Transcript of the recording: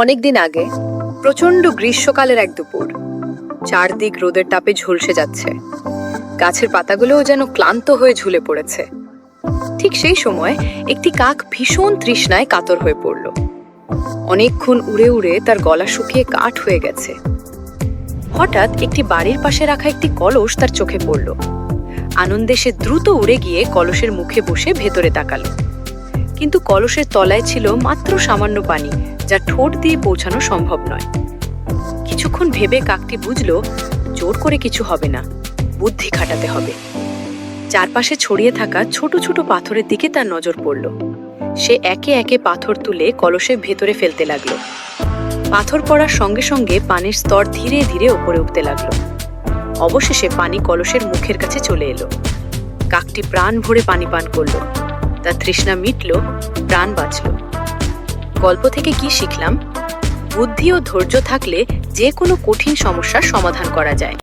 অনেকদিন আগে, প্রচণ্ড গ্রীষ্মকালের এক দুপুর, চারদিক রোদের তাপে ঝলসে যাচ্ছে। গাছের পাতাগুলোও যেন ক্লান্ত হয়ে ঝুলে পড়েছে। ঠিক সেই সময় একটি কাক ভীষণ তৃষ্ণায় কাতর হয়ে পড়ল। অনেকক্ষণ উড়ে উড়ে তার গলা শুকিয়ে কাঠ হয়ে গেছে। হঠাৎ একটি বাড়ির পাশে রাখা একটি কলস তার চোখে পড়ল। আনন্দে সে দ্রুত উড়ে গিয়ে কলসের মুখে বসে ভেতরে তাকালো। কিন্তু কলসের তলায় ছিল মাত্র সামান্য পানি, যা ঠোঁট দিয়ে পৌঁছানো সম্ভব নয়। কিছুক্ষণ ভেবে কাকটি বুঝলো, জোর করে কিছু হবে না, বুদ্ধি খাটাতে হবে। চারপাশে ছড়িয়ে থাকা ছোট ছোট পাথরের দিকে তার নজর পড়ল। সে একে একে পাথর তুলে কলসের ভেতরে ফেলতে লাগল। পাথর পড়ার সঙ্গে সঙ্গে পানির স্তর ধীরে ধীরে ওপরে উঠতে লাগল। অবশেষে পানি কলসের মুখের কাছে চলে এলো। কাকটি প্রাণ ভরে পানি পান করল। তার তৃষ্ণা মিটল, প্রাণ বাঁচল। গল্প থেকে কি শিখলাম? বুদ্ধি ও ধৈর্য থাকলে যে কোনো কঠিন সমস্যার সমাধান করা যায়।